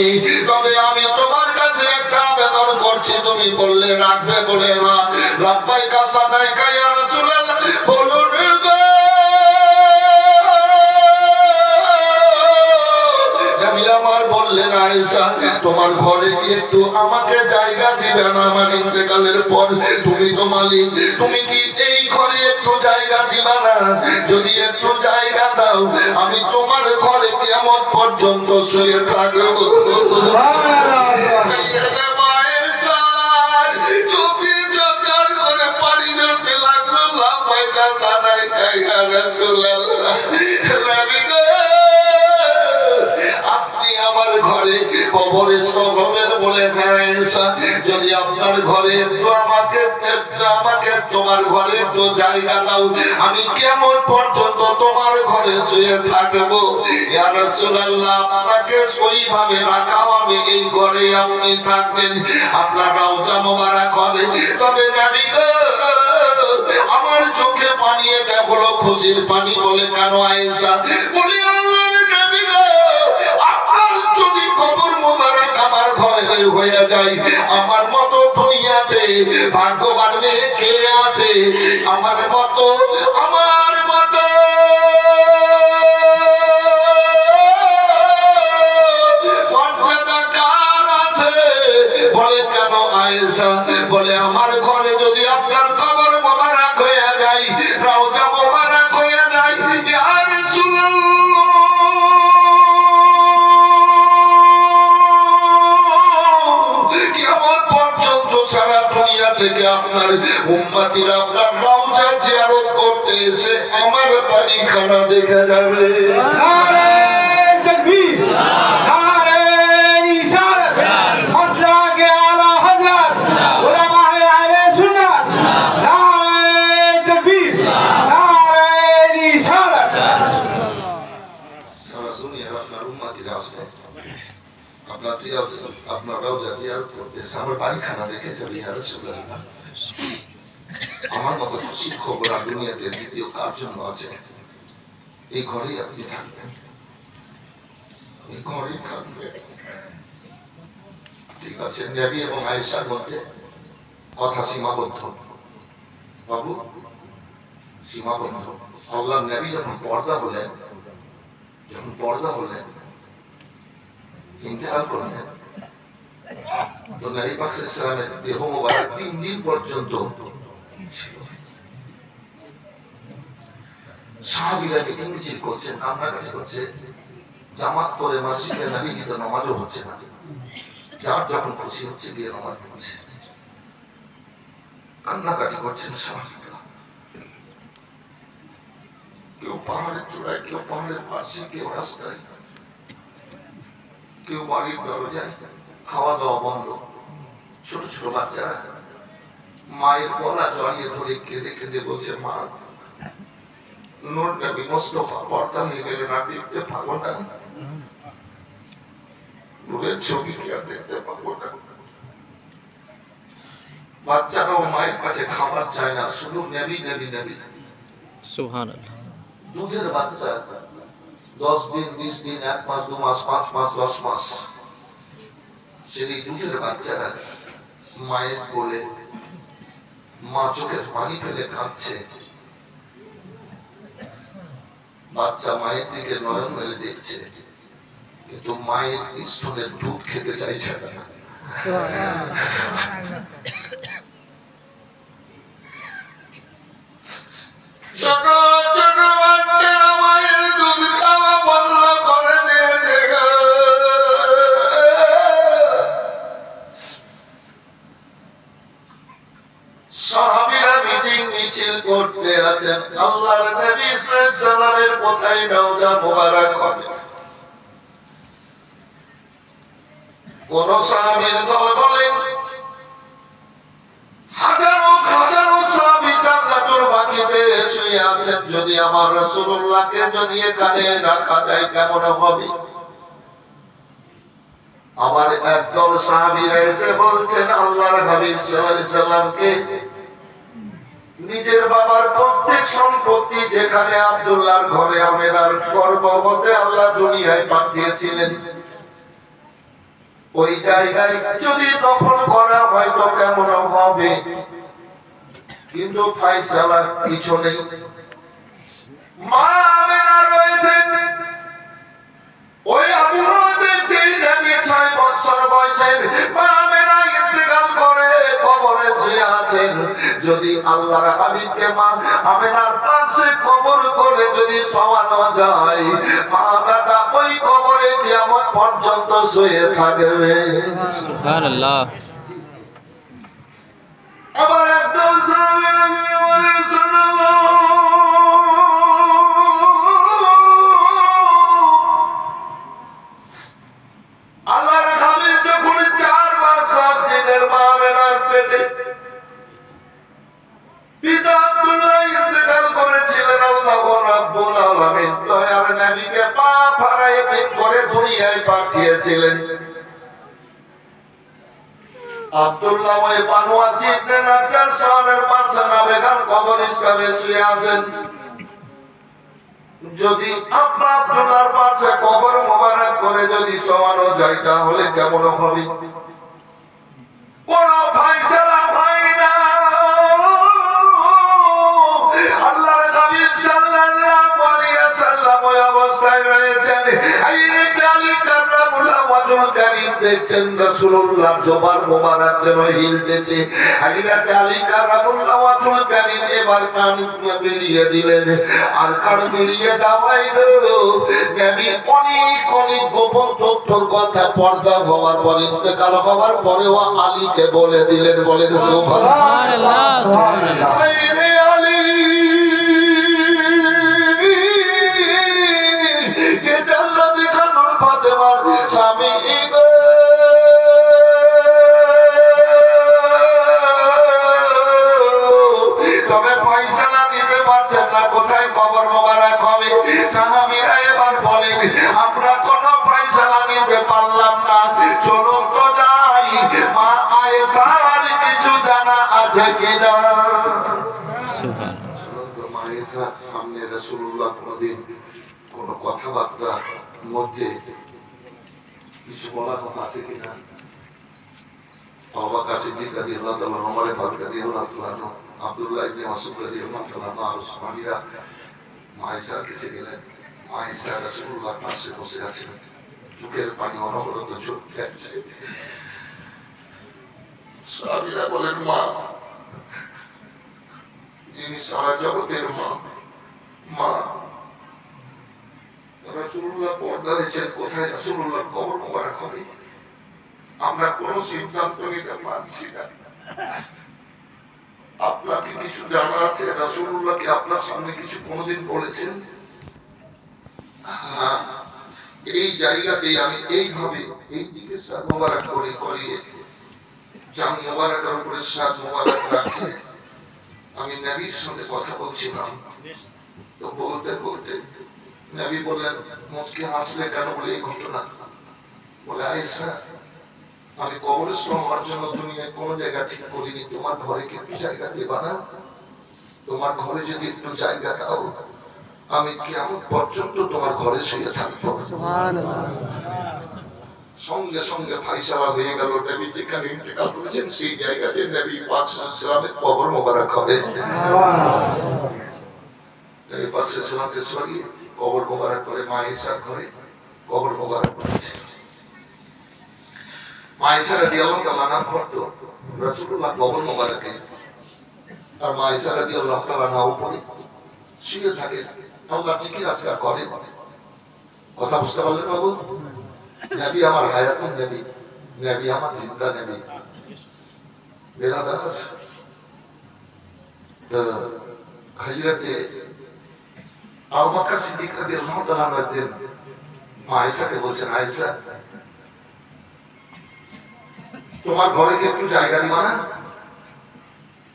আসিনি তবে আমি তোমার কাছে একটা আবেদন করছি, তুমি বললে রাখবে বলে না কাসা নাই কাইয়া রাসূলুল্লাহ, বলুন আমার বললেন, আয়েশা, তোমার ঘরে কি একটু আমাকে জায়গা দিবে না? আমার ইন্তেকালের পর তুমি তো মালিক, তুমি কি এই ঘরে একটু জায়গা দিবা না? যদি একটু জায়গা দাও, আমি তোমার আমাকে তোমার ঘরে একটু জায়গা দাও। আমি কেমন পর্যন্ত তোমার ঘরে শুয়ে থাকব? আপনাকে ওইভাবে রাখাও আমি এই ঘরে আপনি থাকবেন। আপনার রওজা মোবারক হবে। তবে নবী আমার চোখে পানি, এটা হলো খুশির পানি বলে কেন আয়েশা? বলি আমার ঘরে হয়ে যায়, আমার মতো দুনিয়াতে ভাগ্যবান আমার মতো আমার মতো। মর্যাদা কার আছে বলে কেন আয়েশা? বলে আমার আসবে। আপনার জিয়ারত আপনার রওজা জিয়ারত করতে এসে আমার বাড়িখানা দেখে যাবে ইয়া আমার মতো খুশির খবর দুনিয়াতে দ্বিতীয় কার জন্য আছে? এই ঘরেই আপনি থাকবেন। এই ঘরেই থাকবেন। ঠিক আছে নেবি এবং আয়েশার মধ্যে কথা সীমাবদ্ধ। বাবু, সীমাবদ্ধ। আল্লাহ নবী যখন পর্দা হলেন, যখন পর্দা হলেন ইন্তেহাল করলেন, তো নবী পাক ইসলামের দেহ মোবারক তিন দিন পর্যন্ত ছিল। যার কেউ পাহাড়ের চূড়ায়, কেউ পাহাড়ের পাশে, কেউ রাস্তায়, কেউ বাড়ির খাওয়া দাওয়া বন্ধ। ছোট ছোট বাচ্চারা মায়ের গলা জড়িয়ে ধরে কেঁদে কেঁদে বলছে, মা নোটটা বিমস্তফা পর্দা হয়ে গেলে না দেখতে পাবো না নূরের ছবি কি আর দেখতে পাবো না বাচ্চারাও মায়ের কাছে খাবার চায় না শুধু নেবি নেবি নেবি। দুধের বাচ্চা দশ দিন বিশ দিন এক মাস দু মাস পাঁচ মাস দশ মাস। সেই দুধের বাচ্চারা মায়ের কোলে। মা চোখের পানি ফেলে কাঁদছে। বাচ্চা মায়ের দিকে নয়ন মেলে দেখছে। কিন্তু মায়ের স্তনের দুধ খেতে চাইছে না। ছোট ছোট মিছিল করতে আছেন। আল্লাহর নবী সাল্লামের কোথায় রওজা মোবারক হবে। কোন সাহাবীর দল বলেন, হাজারো হাজারো সাহাবী জান্নাতুল বাকিতে শুয়ে আছেন। যদি আমার রাসূলুল্লাহকে যদি এখানে রাখা যায় কেমন হবে? আবার একদল সাহাবীরা এসে বলছেন, আল্লাহর হাবিব সাল্লাল্লাহু আলাইহি সাল্লামকে নিজের বাবার প্রত্যেক সম্পত্তি যেখানে আব্দুল্লাহর ঘরে আমেনার গর্ভবতে আল্লাহ দুনিয়ায় পাঠিয়েছিলেন। ওই জায়গায় যদি দখল করা হয় তো কেমন হবে? কিন্তু ফাইসালার কিছু নেই মা আমেনা রয়েছেন। ওই আবুরাতে যেই নবী ছয় বছর বয়সের মা আমেনা ইন্তেকাল করে কবরে শুয়ে আছেন। যদি আল্লাহর হাবিবকে মা আমেনার পাশে কবর করে যদি শোয়ানো যায় মা বেটা ওই কবরে কিয়ামত পর্যন্ত শুয়ে থাকবে। সুবহান আল্লাহ আবার একদল সাহাবী নবী বলেন সাল্লাল্লাহু নবীকে পা দিন করে দুনিয়ায় পাঠিয়েছিলেন। আব্দুল্লাহ যদি কবর মোবারক করে যদি শোয়ানো যায়, তাহলে কেমন হবে? কোন হয় অবস্থায় রয়েছেন দেখছেন রাসূলুল্লাহ মোবারক যেন হিলতেছে হযরত আলী কাররামুল্লাহ ওয়াজুল কারীম এবার কান মিলিয়ে দিলেন। আর কান মিলিয়ে দাওয়াই নবী অনেক অনেক গোপন তথ্যর কথা পর্দা হওয়ার পর ইন্তেকাল হওয়ার পরেও আলীকে বলে দিলেন বলেন সুবহানাল্লাহ। সুবহানাল্লাহ কোন কথাবার্তা মধ্যে কিছু বলার কথা আছে কিনা? তওবা কাছে বিকাদি আল্লাহ তাআলা, ওমরে ফারুক রাদিয়াল্লাহু তাআলা আব্দুল্লাহ ইবনে মাসউদ রাদিয়াল্লাহু তাআলা আর সাহাবীরা মায়েশার কাছে গেলেন। মায়েশা রাসূলুল্লাহ পাশে বসে আছেন। চোখের পানি অনবরত চোখ ফেলছে। সাহাবীরা বলেন, মা, যিনি সারা জগতের মা মা পর্দা হয়েছেন কোথায় কবর মোবারক হবে? আমরা কোনো সিদ্ধান্ত নিতে পারছি না। আপনার কি কিছু জানা আছে? কি আপনার সামনে কিছু বলেছেন? এই জায়গাতে আমি এইভাবে এই দিকে সাদ মোবারক করে করিয়ে, জান মোবারকের উপরে সাদ মোবারক রাখে। আমি নবীর সঙ্গে কথা বলছিলাম। তো বলতে বলতে নবী বললেন মুচকি হাসলে কেন বলে এই ঘটনা? বলে আয়েশা আমি কবরস্থ হওয়ার জন্য দুনিয়ায় কোনো জায়গা ঠিক করিনি। তোমার ঘরে কি একটু জায়গা দেবা না? তোমার ঘরে যদি একটু জায়গা দাও আমি কেমন পর্যন্ত তোমার ঘরে শুয়ে থাকব? সঙ্গে সঙ্গে ফাইসালা হয়ে গেল। নবী যেখানে ইন্তেকাল করেছেন সেই জায়গাতে নবী পাক কবর মোবারক হবে। নবী পাক সরিয়ে কবর মোবারক করে মা ঈসার ঘরে কবর মোবারক করেছে। মা কবর মোবারকে আর মা উপরে শুয়ে আল্লাহর জিকির আজকার করেন কথা বুঝতে পারলেন বাবু? নবী আমার হায়াতুন নবী নবী আমার জিন্দা নবী। বেরাদার হজরতে আবু বকর সিদ্দিক রাদিয়াল্লাহু তাআলা একদিন মা আয়েশাকে বলছেন আয়েশা তোমার ঘরে কি একটু জায়গা দিবা না?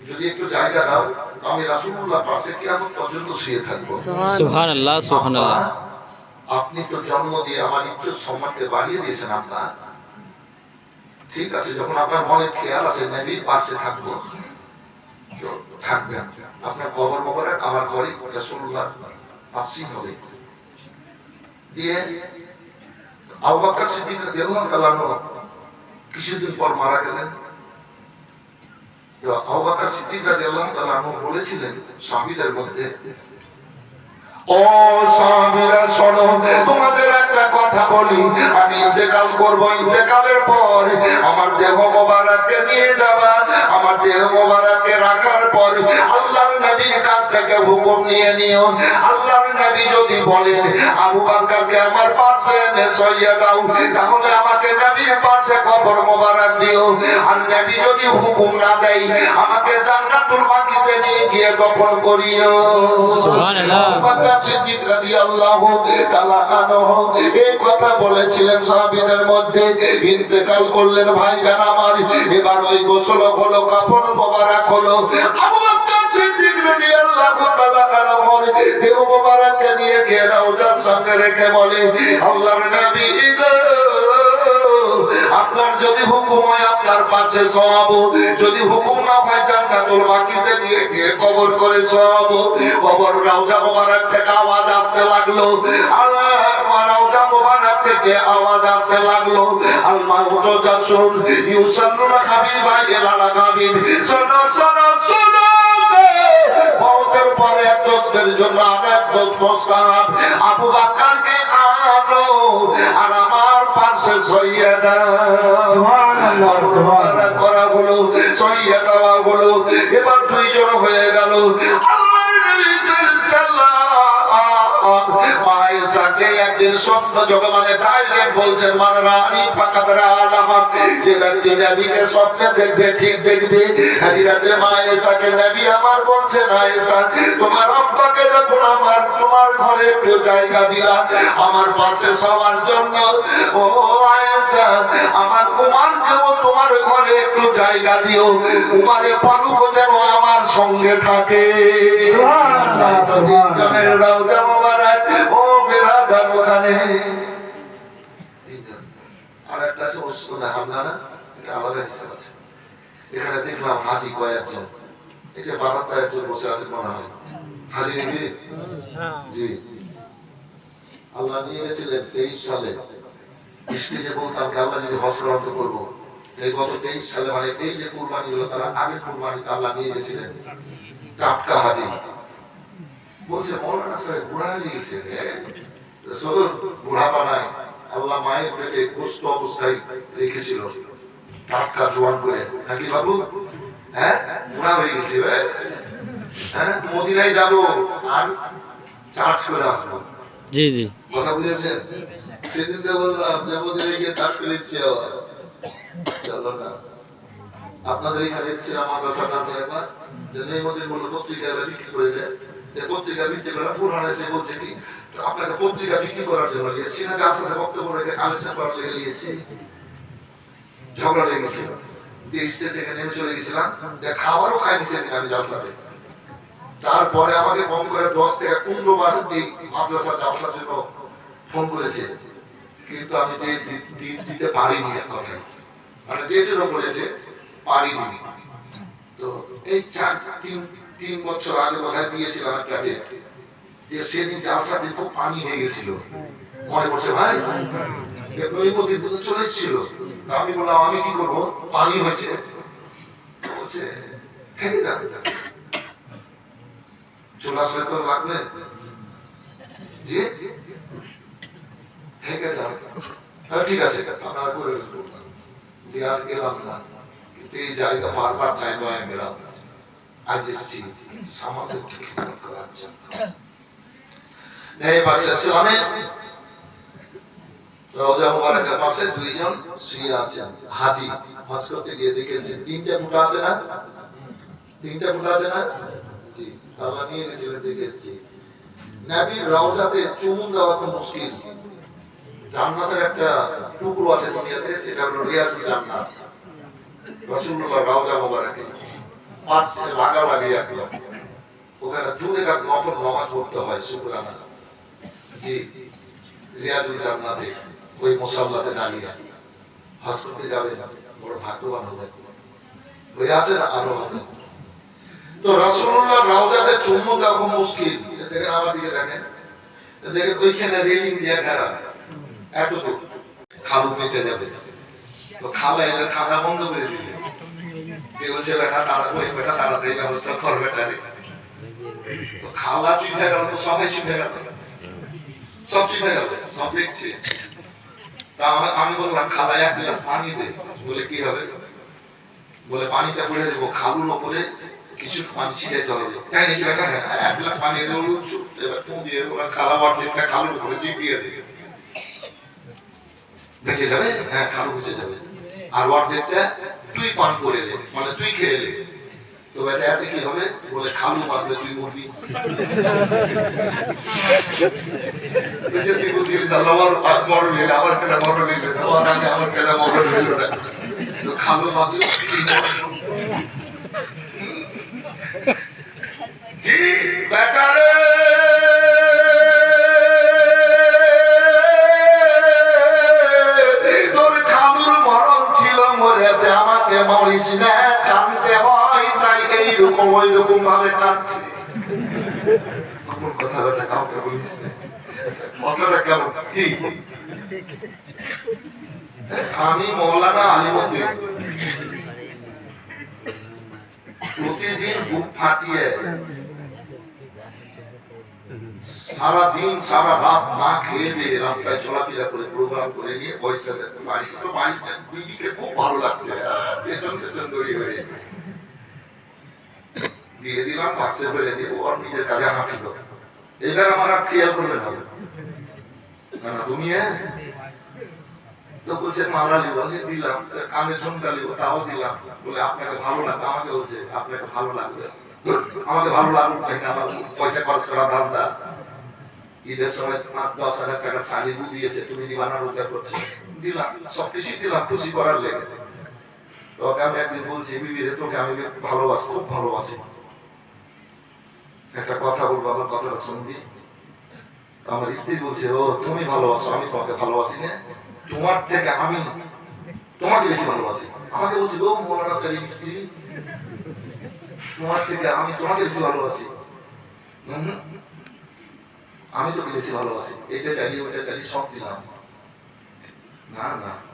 যদি একটু জায়গা দাও আমি রাসূলুল্লাহ পাশে কিয়ামত পর্যন্ত শুয়ে থাকব। সুবহানাল্লাহ। সুবহানাল্লাহ আপনি তো জন্ম দিয়ে আমার ইজ্জত সম্মানকে বাড়িয়ে দিয়েছেন আপনার। ঠিক আছে যখন আপনার মনের খেয়াল আছে নবীর পাশে থাকব। থাকবেন। আপনার কবর মোবারক আমার ঘরে রাসূলুল্লাহ পাশেই হবে দিয়ে সিদ্দিক কিছুদিন পর মারা গেলেন। বলেছিলেন মধ্যে, ও তোমাদের একটা কথা বলি। আমি ইন্তেকাল করব, ইন্তেকালের পর আমার দেহ মোবারককে নিয়ে যাবা। আমার দেহ মোবারককে রাখার পর আল্লাহর থেকে হুকুম নিয়ে নিও। আল্লাহর নবী যদি বলেন আবু বকরকে আমার পাশে এনে সইয়ে দাও তাহলে আমাকে নবীর পাশে কবর মোবারক দিও। আর নবী যদি হুকুম না দেয় আমাকে জান্নাতুল বাকিতে নিয়ে গিয়ে দফন করিও। সুবহানাল্লাহ। আবু বকর সিদ্দিক রাদিয়াল্লাহু তাআলা আনহু এই কথা বলেছিলেন সাহাবীদের মধ্যে। ইন্তেকাল করলেন ভাইজান আমার এবার ওই গোসল হলো কাপড় মোবারক হলো। আবু আপনার যদি হুকুম হয় আপনার পাশে সওয়াব, যদি হুকুম না হয় জান্নাতুল বাকিতে নিয়ে গিয়ে কবর করে সওয়াব, কবর রওজা মোবারক থেকে আওয়াজ আসতে লাগল আল্লাহ রওজা মোবারক থেকে আওয়াজ আসতে লাগল আল জাসুল ইউসাল্লুনা হাবিবা হাবিব দোস্ত মোস্তাহাব আবু বাক্কারকে আনো আর আমার পাশে সইয়ে করা হলো সইয়ে দেওয়া হলো এবার দুইজন হয়ে গেল। আল্লাহর ডাইরেক্ট বলছেন ফাকাদরা যে ব্যক্তি নবীকে স্বপ্নে দেখবে ঠিক দেখবে। হাজিরাতে মায়েশাকে নবী আমার বলছেন তোমার আব্বাকে যখন আমার তোমার ঘরে একটু জায়গা দিলা আমার পাশে সবার জন্য। ও আমার উমারকেও তোমার ঘরে একটু জায়গা দিও। উমারে যেন আমার সঙ্গে থাকে। তিনজনের ও বেরাদার আর একটা আছে আছে। এখানে দেখলাম হাজি কয়েকজন। এই যে বারাত কয়েকজন বসে আছেন মনে হয়। হাজি জি। আল্লাহ নিয়ে গেছিলেন তেইশ সালে আল্লাহ মানে কুরবানি হলো, তারা আগের কুরবানি আল্লাহ বলছে, মৌলানা সাহেব বুড়া হয়ে? বুড়া আল্লাহ মায়ের পেটে গোস্ত অবস্থায় রেখেছিল। টাটকা জোয়ান করে। নাকি বাবু? হ্যাঁ? বুড়া হয়ে গেছে হ্যাঁ? মদিনায় যাব আর চার্জ করে আসব। জি জি। কথা বুঝেছেন? সেদিন তো বললাম যে মদিনায় গিয়ে চার্জ করেছি আবার। চলো না। আপনাদের এখানে এসেছিলাম মাদ্রাসার কাছে একবার। যে নৈমদিন বলল পত্রিকা বিক্রি করে দেয়। যে পত্রিকা বিক্রি করে পুরান এসে বলছে কি, আপনাকে পত্রিকা বিক্রি করার জন্য গিয়েছি, না যার সাথে বক্তব্য রেখে কালেকশন করার লেগে গিয়েছি, ঝগড়া লেগে গেছিল দিয়ে স্টেজ থেকে নেমে চলে গেছিলাম, দিয়ে খাবারও খাইনি সেদিন আমি জালসাতে তারপরে আমাকে কম করে দশ থেকে পনেরো বার এই মাদ্রাসা জালসার জন্য ফোন করেছে। কিন্তু আমি দিতে পারিনি এক কথায়। মানে ডেটের পারিনি। তো এই চার, তিন তিন বছর আগে বোধহয় দিয়েছিলাম একটা ডেট যে সেদিন জালসা দিন খুব পানি হয়ে গেছিল। মনে পড়ছে ভাই? পুজো চলে এসেছিল। আমি বললাম আমি কি করব? পানি হয়েছে। বলছে থেকে যাবে। চলে আসলে তো লাগবে? জি? থেকে যাবে। হ্যাঁ, ঠিক আছে আপনারা করে দিয়ে আর গেলাম না। কিন্তু এই জায়গা বারবার চাই নয় গেলাম আজ এসেছি করার জন্য। রওজা মুবারকের পাশে দুইজন শুয়ে আছেন। হাজি গিয়ে দেখেছেন, তিনটে আছে না? তিনটে আছে না? জি আল্লাহ নিয়ে গেছিলেন, দেখে এসেছি। নবীর রওজাতে চুমুন দেওয়া তো মুশকিল। জান্নাতের একটা টুকরো আছে দুনিয়াতে, সেটা হলো রিয়াজুল জান্নাত। রাসূলুল্লাহ রওজা মোবারকে। পাশে লাগা ওখানে নফল নামাজ পড়তে হয় শুকরানা জি, রিয়াজুল জান্নাতে, ওই দাঁড়িয়ে। হজ করতে যাবে, বড় ভাগ্যবান হবে। আছে না আরও হবে। তো রাসূলুল্লাহ রওজাতে চুম্বন দেওয়া মুশকিল। দেখেন আমার দিকে দেখেন। দেখেন ওইখানে রেলিং দিয়ে ঘেরা। এতটুকু। খালু বেঁচে যাবে। তো এবার খাওয়া বন্ধ করে দিলে বলছে বেটা তারা বেটা তাড়াতাড়ি ব্যবস্থা কর বেটা তো খাওয়া সবাই গেল। সব গেল সব দেখছে। তা আমি- বললাম খালা এক গ্লাস পানি দে। বলে কি হবে? বলে পানিটা পড়ে দেবো খালুর ওপরে কিছু পানি ছিটাইতে হবে। তাই নাকি বেটা? হ্যাঁ, এক গ্লাস পানি দেবো এবার তুমি দিয়ে খালা অর্ধেকটা খালুর উপরে চিপিয়ে দেবে। বেঁচে যাবে? হ্যাঁ খালু বেঁচে যাবে। আর অর্ধেকটা তুই পান করে এলে মানে তুই খেয়ে এলে তো বেটা, এতে কি হবে? বলে খালু মারবে তুই মরবি। আমার পাক, মরণ নিলে আমার খেলা মরণ নিলে আগে আমার খেলা তো বাঁচে তুই রকম ভাবে কাঁদছে। কোন কথা কাউকে কথাটা কেমন? আমি মৌলানা আলিমুদ্দিন প্রতিদিন বুক ফাটিয়ে সারা দিন সারা রাত না খেয়ে দিয়ে রাস্তায় চলাফেরা করে প্রোগ্রাম করে নিয়ে পয়সা দিতে বাড়ি তো বাড়িতে বিবিকে খুব ভালো লাগছে। পেছন পেছন দড়িয়ে বেরিয়েছে দিয়ে দিলাম, বাক্সে ফেলে দিয়ে ওর নিজের কাজে হাঁটল এবার আমার আর খেয়াল করবে না। তুমি? তো বলছে দিলাম লিব তাও দিলাম। বলে, আপনাকে ভালো লাগবে। আমাকে বলছে, আপনাকে ভালো লাগবে। আমাকে ভালো আমার পয়সা খরচ করা ধান্দা। ঈদের সময় তোমার দশ হাজার টাকার শাড়ি দিয়েছে, তুমি দিবানা রোজগার করছ। দিলাম, সবকিছুই দিলাম, খুশি করার লেগে। তোকে আমি একদিন বলছি বিবি রে তোকে আমি ভালোবাসি, খুব ভালোবাসি। একটা কথা বলব আমার কথাটা শুনবি? আমার স্ত্রী বলছে, ও, তুমি ভালোবাসো, আমি তোমাকে ভালোবাসি না। তোমার থেকে আমি তোমাকে বেশি ভালোবাসি। আমাকে বলছে গো মৌলানা সাহেবের স্ত্রী, তোমার থেকে আমি তোমাকে বেশি ভালোবাসি। আমি তোকে বেশি ভালোবাসি। এটা চাইলি ওইটা চাইলি সব দিলাম। না না।